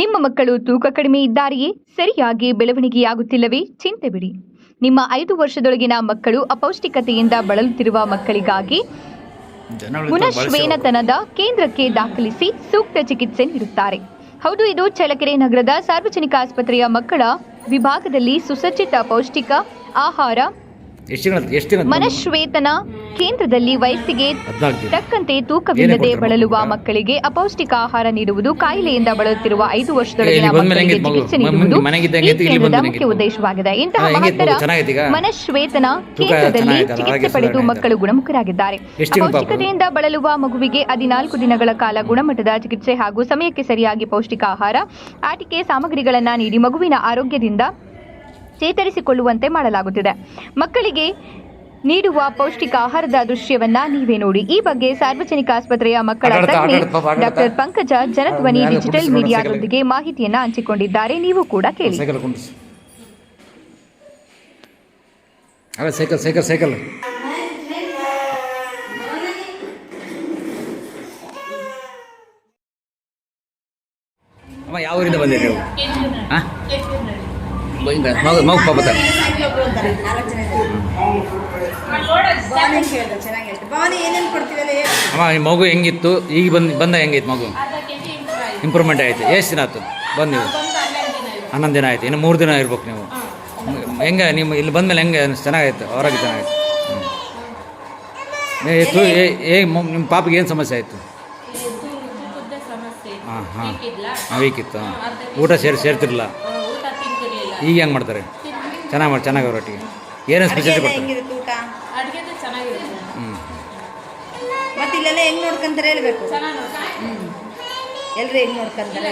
ನಿಮ್ಮ ಮಕ್ಕಳು ತೂಕ ಕಡಿಮೆ ಇದ್ದಾರೆಯೇ ಸರಿಯಾಗಿ ಬೆಳವಣಿಗೆಯಾಗುತ್ತಿಲ್ಲವೇ ಚಿಂತೆ ಬಿಡಿ. ನಿಮ್ಮ ಐದು ವರ್ಷದೊಳಗಿನ ಮಕ್ಕಳು ಅಪೌಷ್ಟಿಕತೆಯಿಂದ ಬಳಲುತ್ತಿರುವ ಮಕ್ಕಳಿಗಾಗಿ ಪುನಶ್ವೇನತನದ ಕೇಂದ್ರಕ್ಕೆ ದಾಖಲಿಸಿ ಸೂಕ್ತ ಚಿಕಿತ್ಸೆ ನೀಡುತ್ತಾರೆ. ಹೌದು ಇದು ಚಳ್ಳಕೆರೆ ನಗರದ ಸಾರ್ವಜನಿಕ ಆಸ್ಪತ್ರೆಯ ಮಕ್ಕಳ ವಿಭಾಗದಲ್ಲಿ ಸುಸಜ್ಜಿತ ಪೌಷ್ಟಿಕ ಆಹಾರ ಮನಶ್ವೇತನ ಕೇಂದ್ರದಲ್ಲಿ ವಯಸ್ಸಿಗೆ ತಕ್ಕಂತೆ ತೂಕವಿಲ್ಲದೆ ಬಳಲುವ ಮಕ್ಕಳಿಗೆ ಅಪೌಷ್ಟಿಕ ಆಹಾರ ನೀಡುವುದು ಕಾಯಿಲೆಯಿಂದ ಬಳಲುತ್ತಿರುವ ಐದು ವರ್ಷದೊಳಗಿನ ಮಕ್ಕಳಿಗೆ? ಚಿಕಿತ್ಸೆ ನೀಡುವುದು ಈ ಇಲ್ಲಿ ಕೇಂದ್ರದ ಮುಖ್ಯ ಉದ್ದೇಶವಾಗಿದೆ. ಇಂತಹ ಮಹತ್ತರ? ಮನಶ್ವೇತನ ಕೇಂದ್ರದಲ್ಲಿ ಚಿಕಿತ್ಸೆ ಪಡೆದು ಮಕ್ಕಳು ಗುಣಮುಖರಾಗಿದ್ದಾರೆ. ಅಪೌಷ್ಟಿಕತೆಯಿಂದ ಬಳಲುವ ಮಗುವಿಗೆ ಹದಿನಾಲ್ಕು ದಿನಗಳ ಕಾಲ ಗುಣಮಟ್ಟದ ಚಿಕಿತ್ಸೆ ಹಾಗೂ ಸಮಯಕ್ಕೆ ಸರಿಯಾಗಿ ಪೌಷ್ಟಿಕ ಆಹಾರ ಆಟಿಕೆ ಸಾಮಗ್ರಿಗಳನ್ನು ನೀಡಿ ಮಗುವಿನ ಆರೋಗ್ಯದಿಂದ ಚೇತರಿಸಿಕೊಳ್ಳುವಂತೆ ಮಾಡಲಾಗುತ್ತಿದೆ. ಮಕ್ಕಳಿಗೆ ನೀಡುವ ಪೌಷ್ಟಿಕ ಆಹಾರದ ದೃಶ್ಯವನ್ನ ನೀವೇ ನೋಡಿ. ಈ ಬಗ್ಗೆ ಸಾರ್ವಜನಿಕ ಆಸ್ಪತ್ರೆಯ ಮಕ್ಕಳ ತಜ್ಞೆ. ಡಾಕ್ಟರ್ ಪಂಕಜ ಜನಧ್ವನಿ ಡಿಜಿಟಲ್ ಮೀಡಿಯಾದೊಂದಿಗೆ ಮಾಹಿತಿಯನ್ನ ಹಂಚಿಕೊಂಡಿದ್ದಾರೆ. ನೀವು ಕೂಡ ಕೇಳಿ. ಸೈಕಲ್ ಸೈಕಲ್ ಸೈಕಲ್ ಯಾವ ಊರಿಂದ ಬಂದಿರಿ ನೀವು? ಹಾಂ? ಮಗು ಮಗು ಪಾಪ ಅಮ್ಮ ನಿಮ್ಮ ಮಗು ಹೆಂಗಿತ್ತು? ಈಗ ಬಂದು ಬಂದ ಹೆಂಗೈತೆ ಮಗು? ಇಂಪ್ರೂವ್ಮೆಂಟ್ ಆಯಿತು. ಎಷ್ಟು ದಿನ ಆಯ್ತು? ಬಂದು ನೀವು? ಹನ್ನೊಂದು ದಿನ ಆಯ್ತು. ಇನ್ನು ಮೂರು ದಿನ ಇರ್ಬೇಕು ನೀವು. ಹೆಂಗೆ ನಿಮ್ಮ ಇಲ್ಲಿ ಬಂದಮೇಲೆ ಹೆಂಗೆ ಚೆನ್ನಾಗಾಯ್ತು ಆರೋಗ್ಯ ಚೆನ್ನಾಗಾಯ್ತು ಹ್ಞೂ ಏ ತು- ಏ ಏ ಮ- ನಿಮ್ಮ ಪಾಪಿಗೆ ಏನು ಸಮಸ್ಯೆ ಆಯಿತು? ಹಾಂ. ಹಾಂ. ಹಾಂ? ವೀಕಿತ್ತು ಹಾಂ. ಊಟ ಸೇರಿ ಸೇರ್ತಿರಲಿಲ್ಲ? ಈಗ ಹೆಂಗೆ ಮಾಡ್ತಾರೆ? ಚೆನ್ನಾಗಿ ಮಾಡಿ ಚೆನ್ನಾಗಿ ರೊಟ್ಟಿಗೆ ಏನೇನು ಅಡ್ಗೆ ಸ್ಪೆಷಲ್ ಎಲ್ಲ ಕೊಡ್ತಾರೆ? ಮತ್ತೆ ಇಲ್ಲೆಲ್ಲ ಹೆಂಗ್ ನೋಡ್ಕೊಂತಾರೆ ಹೇಳ್ಬೇಕು. ಎಲ್ಲರೂ ಹೆಂಗ್ ನೋಡ್ಕೊಂತಾರೆ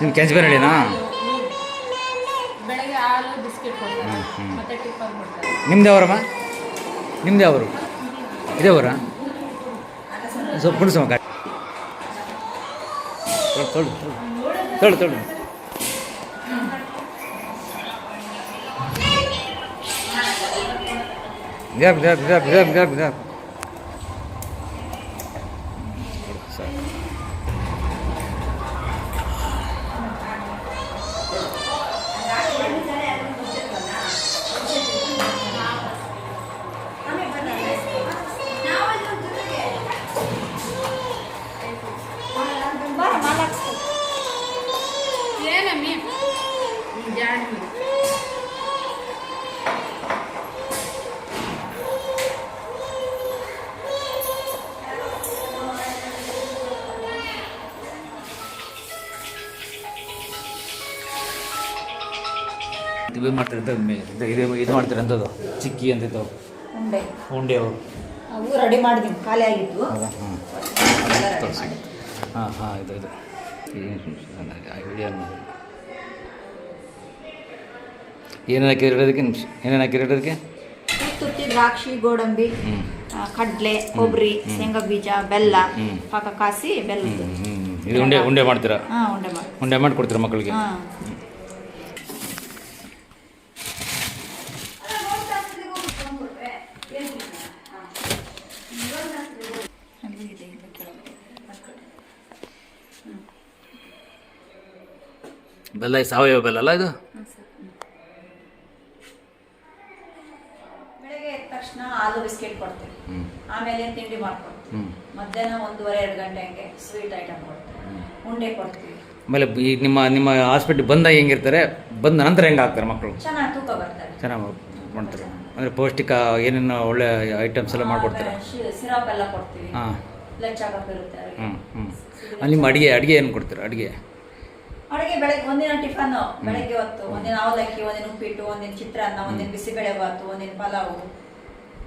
ನಿಮ್ಮ ಕೆಂಚಬೇರಳ್ಳಿನಾ ಹ್ಮ್. ಬೆಳಗ್ಗೆ ಹಾಲು ಬಿಸ್ಕೆಟ್ ಕೊಡ್ತಾರೆ. ಮತ್ತೆ ಟಿಫನ್ ಕೊಡ್ತಾರೆ. ನಿಮ್ದು ಯಾವರಮ್ಮ? ನಿಮ್ದು ಯಾವರು? ಇದೇ ಸ್ವಲ್ಪ ತೊಳು ತೊಳು ತೊಳು ತೊಳು. જપ જપ જપ જપ જપ જપ ಇದು ಮಾಡ್ತಾರೆ ಅಂತ ಇದು ಇದು ಮಾಡ್ತಾರೆ ಅಂತದ್ದು ಚಿಕ್ಕಿ ಅಂತಿದ್ದು. ಉಂಡೆ. ಉಂಡೆ ಅವರು. ಅವು ರೆಡಿ ಮಾಡಿದ್ವಿ ಖಾಲಿ ಆಗಿತ್ತು ಹಾಂ. ಹಾಂ ಇದು ಇದು. ಏನು ಏನೇನು ಹಾಕಿರಿ ಇಡೋದಕ್ಕೆ ನಿಮಿಷ ಏನೇನು ಹಾಕಿರಿ ಇಡೋದಕ್ಕೆ ತುತ್ತಿ ದ್ರಾಕ್ಷಿ ಗೋಡಂಬಿ ಕಡಲೆ ಕೊಬ್ಬರಿ ಶೇಂಗಾ ಬೀಜ ಬೆಲ್ಲ. ಪಾಕ ಕಾಸಿ ಬೆಲ್ಲ ಇದು ಉಂಡೆ ಉಂಡೆ ಮಾಡ್ತೀರಾ? ಹಾ ಉಂಡೆ ಮಾಡಿ ಉಂಡೆ ಮಾಡಿ ಕೊಡ್ತೀರಾ ಮಕ್ಕಳಿಗೆ ಹಾ ಬೆಲ್ಲ ಸಾವಯವ ಬೆಲ್ಲ ಅಲ್ಲ ಇದು? ಬೆಳಗ್ಗೆ ಎದ್ದ ತಕ್ಷಣ ಹಾಲು ಬಿಸ್ಕೆಟ್ ಕೊಡ್ತೀವಿ. ಹ್ಞೂ ಆಮೇಲೆ ತಿಂಡಿ ಮಾಡ್ಕೊಡ್ತೀವಿ. ಹ್ಞೂ ಮಧ್ಯಾಹ್ನ ಒಂದೂವರೆ ಎರಡು ಗಂಟೆ ಹಂಗೆ ಸ್ವೀಟ್ ಐಟಮ್ ಕೊಡ್ತೀವಿ ಉಂಡೆ ಕೊಡ್ತೀವಿ. ಆಮೇಲೆ ಈಗ ನಿಮ್ಮ ನಿಮ್ಮ ಹಾಸ್ಪಿಟ್ಲ್ ಬಂದಾಗ ಹೆಂಗಿರ್ತಾರೆ? ಬಂದ ನಂತರ ಹೆಂಗೆ ಆಗ್ತಾರೆ ಮಕ್ಕಳು ಚೆನ್ನಾಗಿ ತೂಕ ಬರ್ತಾರೆ ಚೆನ್ನಾಗಿ ಮಾಡ್ತಾರೆ. ಅಂದರೆ ಪೌಷ್ಟಿಕ ಏನೇನು ಒಳ್ಳೆ ಐಟಮ್ಸ್ ಎಲ್ಲ ಮಾಡ್ಕೊಡ್ತಾರೆ. ಸಿರಾಪ್ ಎಲ್ಲ ಕೊಡ್ತೀವಿ. ಹಾಂ. ಬ್ಲಡ್ ಚೆಕಪ್ ಇರುತ್ತೆ ಹ್ಞೂ ಹ್ಞೂ ಅಲ್ಲಿ ನಿಮ್ಮ ಅಡುಗೆ ಅಡುಗೆ ಏನು ಕೊಡ್ತೀರಾ? ಅಡುಗೆ? ಅಡುಗೆ ಬೆಳಗ್ಗೆ ಒಂದಿನ ಟಿಫನ್ ಬೆಳಗ್ಗೆ ಹೊತ್ತು ಒಂದಿನ ಅವಲಕ್ಕಿ ಒಂದಿನ ಉಪ್ಪಿಟ್ಟು ಒಂದಿನ ಚಿತ್ರಾನ್ನ ಒಂದಿನ ಬಿಸಿಬೇಳೆ ಬಾತು ಒಂದಿನ ಪಲಾವು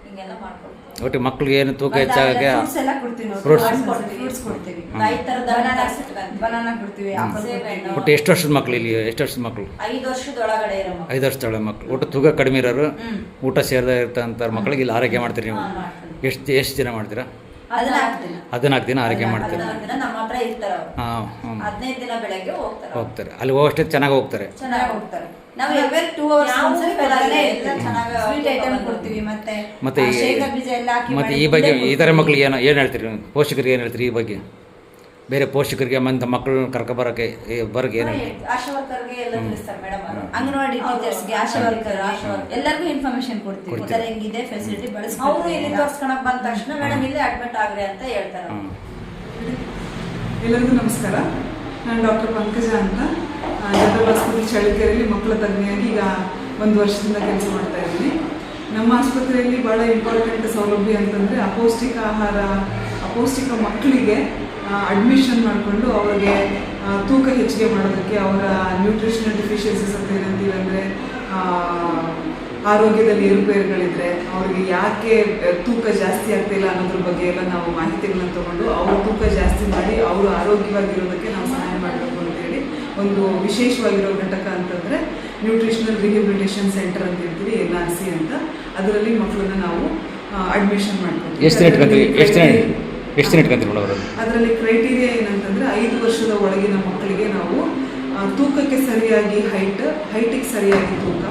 ಹಿಂಗೆಲ್ಲ ಮಾಡ್ಕೊಡ್ತೀವಿ. ಒಟ್ಟು ಮಕ್ಳಿಗೆ ಏನು ತೂಕ ಹೆಚ್ಚಾಗಕ್ಕೆ ಫ್ರೂಟ್ಸ್ ಎಲ್ಲ ಕೊಡ್ತೀವಿ ನಾವು Fruits. ಫ್ರೂಟ್ಸ್ ಕೊಡ್ತೀವಿ. ಹ್ಮ್. ಐದು ಥರದ ಬನಾನಾ ಕೊಡ್ತೀವಿ ಆಪಲ್. ಒಟ್ಟು ಎಷ್ಟು ವರ್ಷದ ಮಕ್ಳು ಇಲ್ಲಿ ಎಷ್ಟು ವರ್ಷದ ಮಕ್ಕಳು ಐದು ವರ್ಷದ ಒಳಗಡೆ ಇರೋ ಮಕ್ಕಳು. ಐದು ವರ್ಷದೊಳ ಮಕ್ಕಳು ಒಟ್ಟು ತೂಕ ಕಡಿಮೆ ಇರೋರು ಹ್ಮ್. ಊಟ ಸೇರದೇ ಇರ್ತಂಥ ಮಕ್ಕಳಿಗೆ ಇಲ್ಲಿ ಆರೈಕೆ ಮಾಡ್ತೀರಿ ನೀವು. ಹಾ, ಮಾಡ್ತೀವಿ. ಎಷ್ಟು ಎಷ್ಟು ದಿನ ಮಾಡ್ತೀರಾ? ಹದಿನಾಲ್ಕು ದಿನ ಆರೈಕೆ ಮಾಡ್ತಾರೆ ಹೋಗ್ತಾರೆ ಹೋಗ್ತಾರೆ. ಅಲ್ಲಿ ಹೋಗೋಷ್ಟೇ ಚೆನ್ನಾಗಿ ಹೋಗ್ತಾರೆ. ಮತ್ತೆ ಈ- ಬಗ್ಗೆ ಈ ತರ ಮಕ್ಳಿಗೆ ಏನು ಏನು ಹೇಳ್ತೀರಿ? ಪೋಷಕರಿಗೆ ಏನು ಹೇಳ್ತೀರಿ ಈ ಬಗ್ಗೆ? ಬೇರೆ ಪೋಷಕರಿಗೆ ಮಂತ ಮಕ್ಕಳನ್ನ ಕರ್ಕೊಬರೋಕ್ಕೆ ಬರೋಕ್ಕೆ ಏನು ಆಶಾ ವರ್ಕರ್ಗೆ ಎಲ್ಲ ತಿಳಿಸ್ತಾರೆ ಮೇಡಮ್ ಅಂಗನವಾಡಿ ಟೀಚರ್ಸ್ಗೆ ಆಶಾ ವರ್ಕರ್ ಎಲ್ಲರಿಗೂ ಇನ್ಫಾರ್ಮೇಶನ್ ಕೊಡ್ತೀವಿ. ಈ ಥರ ಹೆಂಗಿದೆ ಫೆಸಿಲಿಟಿ ಬಳಸಿ ಅವರು ಇಲ್ಲಿ ತೋರ್ಸ್ಕೊಳಕ್ ಬಂದ ತಕ್ಷಣ ಮೇಡಮ್ ಇಲ್ಲೇ ಅಡ್ಮಿಟ್ ಆಗ್ರಿ ಅಂತ ಹೇಳ್ತಾರೆ ಎಲ್ಲರಿಗೂ ನಮಸ್ಕಾರ. ನಾನು ಡಾಕ್ಟರ್ ಪಂಕಜ ಅಂತ. ಜನರಲ್ ಆಸ್ಪತ್ರೆ ಚಳ್ಳಕೆರೆಯಲ್ಲಿ ಮಕ್ಕಳ ತಜ್ಞೆಯಾಗಿ ಈಗ ಒಂದು ವರ್ಷದಿಂದ ಕೆಲಸ ಮಾಡ್ತಾ ಇದ್ದೀನಿ. ನಮ್ಮ ಆಸ್ಪತ್ರೆಯಲ್ಲಿ ಭಾಳ ಇಂಪಾರ್ಟೆಂಟ್ ಸೌಲಭ್ಯ ಅಂತಂದರೆ ಅಪೌಷ್ಟಿಕ ಆಹಾರ ಅಪೌಷ್ಟಿಕ ಮಕ್ಕಳಿಗೆ ಅಡ್ಮಿಷನ್ ಮಾಡಿಕೊಂಡು ಅವರಿಗೆ ತೂಕ ಹೆಚ್ಚಿಗೆ ಮಾಡೋದಕ್ಕೆ ಅವರ ನ್ಯೂಟ್ರಿಷನಲ್ ಡಿಫಿಷಿಯನ್ಸೀಸ್ ಅಂತ ಏನಂತೀವಿ ಅಂದರೆ ಆರೋಗ್ಯದಲ್ಲಿ ಏರುಪೇರುಗಳಿದ್ರೆ ಅವ್ರಿಗೆ ಯಾಕೆ ತೂಕ ಜಾಸ್ತಿ ಆಗ್ತಿಲ್ಲ ಅನ್ನೋದ್ರ ಬಗ್ಗೆ ಎಲ್ಲ ನಾವು ಮಾಹಿತಿಗಳನ್ನ ತಗೊಂಡು ಅವ್ರ ತೂಕ ಜಾಸ್ತಿ ಮಾಡಿ ಅವರು ಆರೋಗ್ಯವಾಗಿರೋದಕ್ಕೆ ನಾವು ಸಹಾಯ ಮಾಡಬೇಕು ಅಂತೇಳಿ ಒಂದು ವಿಶೇಷವಾಗಿರೋ ಘಟಕ ಅಂತಂದರೆ ನ್ಯೂಟ್ರಿಷನಲ್ ರಿಹ್ಯಾಬಿಲಿಟೇಷನ್ ಸೆಂಟರ್ ಅಂತ ಹೇಳ್ತೀವಿ ಎಲ್ ಆರ್ ಸಿ ಅಂತ. ಅದರಲ್ಲಿ ಮಕ್ಕಳನ್ನ ನಾವು ಅಡ್ಮಿಷನ್ ಮಾಡ್ಕೊತೀವಿ. ಎಷ್ಟು ದಿನ ಇಟ್ಕೊಂತೀವಿ ಅವರು ಅದರಲ್ಲಿ ಕ್ರೈಟೀರಿಯಾ ಏನಂತಂದ್ರೆ ಐದು ವರ್ಷದ ಒಳಗಿನ ಮಕ್ಕಳಿಗೆ ನಾವು ತೂಕಕ್ಕೆ ಸರಿಯಾಗಿ ಹೈಟ್ ಹೈಟಿಗೆ ಸರಿಯಾಗಿ ತೂಕ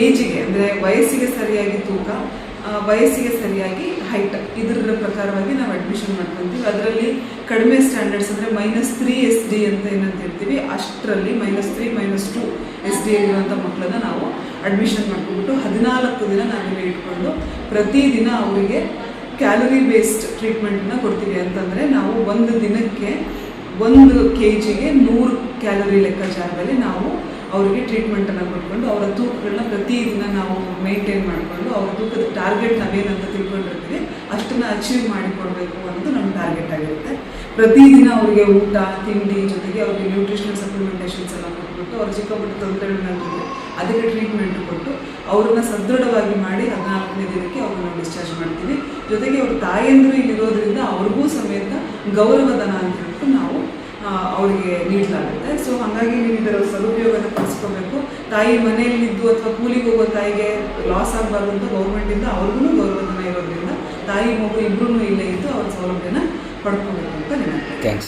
ಏಜಿಗೆ ಅಂದರೆ ವಯಸ್ಸಿಗೆ ಸರಿಯಾಗಿ ತೂಕ ವಯಸ್ಸಿಗೆ ಸರಿಯಾಗಿ ಹೈಟ್ ಇದರ ಪ್ರಕಾರವಾಗಿ ನಾವು ಅಡ್ಮಿಷನ್ ಮಾಡ್ಕೊತೀವಿ. ಅದರಲ್ಲಿ ಕಡಿಮೆ ಸ್ಟ್ಯಾಂಡರ್ಡ್ಸ್ ಅಂದರೆ ಮೈನಸ್ ತ್ರೀ ಎಸ್ ಡಿ ಅಂತ ಏನಂತ ಹೇಳ್ತೀವಿ, ಅಷ್ಟರಲ್ಲಿ minus three minus two S D ಇರುವಂಥ ಮಕ್ಕಳನ್ನ ನಾವು ಅಡ್ಮಿಷನ್ ಮಾಡ್ಕೊಂಡ್ಬಿಟ್ಟು ಹದಿನಾಲ್ಕು ದಿನ ನಾವಿಲ್ಲಿ ಇಟ್ಕೊಂಡು ಪ್ರತಿದಿನ ಅವರಿಗೆ ಕ್ಯಾಲರಿ ಬೇಸ್ಡ್ ಟ್ರೀಟ್ಮೆಂಟ್ನ ಕೊಡ್ತೀವಿ ಅಂತಂದರೆ ನಾವು ಒಂದು ದಿನಕ್ಕೆ ಒಂದು ಕೆ ಜಿಗೆ ನೂರು ಕ್ಯಾಲರಿ ಲೆಕ್ಕಾಚಾರದಲ್ಲಿ ನಾವು ಅವರಿಗೆ ಟ್ರೀಟ್ಮೆಂಟನ್ನು ಕೊಟ್ಕೊಂಡು ಅವರ ತೂಕಗಳನ್ನ ಪ್ರತಿದಿನ ನಾವು ಮೇಂಟೈನ್ ಮಾಡಿಕೊಂಡು ಅವರ ತೂಕದ ಟಾರ್ಗೆಟ್ ನಾವೇನಂತ ತಿಳ್ಕೊಂಡಿರ್ತೀವಿ, ಅಷ್ಟನ್ನು ಅಚೀವ್ ಮಾಡಿಕೊಡ್ಬೇಕು ಅನ್ನೋದು ನಮ್ಮ ಟಾರ್ಗೆಟ್ ಆಗಿರುತ್ತೆ. ಪ್ರತಿದಿನ ಅವರಿಗೆ ಊಟ, ತಿಂಡಿ ಜೊತೆಗೆ ಅವರಿಗೆ ನ್ಯೂಟ್ರಿಷನಲ್ ಸಪ್ಲಿಮೆಂಟೇಷನ್ಸ್ ಎಲ್ಲ ಅವ್ರು ಅವ್ರ ಚಿಕ್ಕ ಪುಟ್ಟ ತೊಂದರೆಗಳನ್ನ ಅದಕ್ಕೆ ಟ್ರೀಟ್ಮೆಂಟ್ ಕೊಟ್ಟು ಅವ್ರನ್ನ ಸದೃಢವಾಗಿ ಮಾಡಿ ಹದಿನಾಲ್ಕನೇ ದಿನಕ್ಕೆ ಅವ್ರನ್ನ ಡಿಸ್ಚಾರ್ಜ್ ಮಾಡ್ತೀವಿ. ಜೊತೆಗೆ ಅವ್ರ ತಾಯಂದಿರು ಇಲ್ಲಿರೋದ್ರಿಂದ ಅವ್ರಿಗೂ ಸಮೇತ ಗೌರವಧನ ಅಂತ ಹೇಳ್ಬಿಟ್ಟು ನಾವು ಅವರಿಗೆ ನೀಡಲಾಗುತ್ತೆ. ಸೊ ಹಾಗಾಗಿ ನೀವು ಇದರ ಸದುಪಯೋಗನ ಪಡಿಸ್ಕೋಬೇಕು ತಾಯಿ ಮನೆಯಲ್ಲಿದ್ದು ಅಥವಾ ಕೂಲಿಗೆ ಹೋಗೋ ತಾಯಿಗೆ ಲಾಸ್ ಆಗಬಾರ್ದು ಅಂತ ಗೌರ್ಮೆಂಟಿಂದ ಅವ್ರಿಗೂ ಗೌರವಧನ ಇರೋದ್ರಿಂದ ತಾಯಿ ಮಗು ಇಬ್ಬರೂ ಇಲ್ಲೇ ಇದ್ದು ಅವ್ರ ಸೌಲಭ್ಯನ ಪಡ್ಕೋಬೇಕು ಅಂತ ನೆನಪು ಥ್ಯಾಂಕ್ಸ್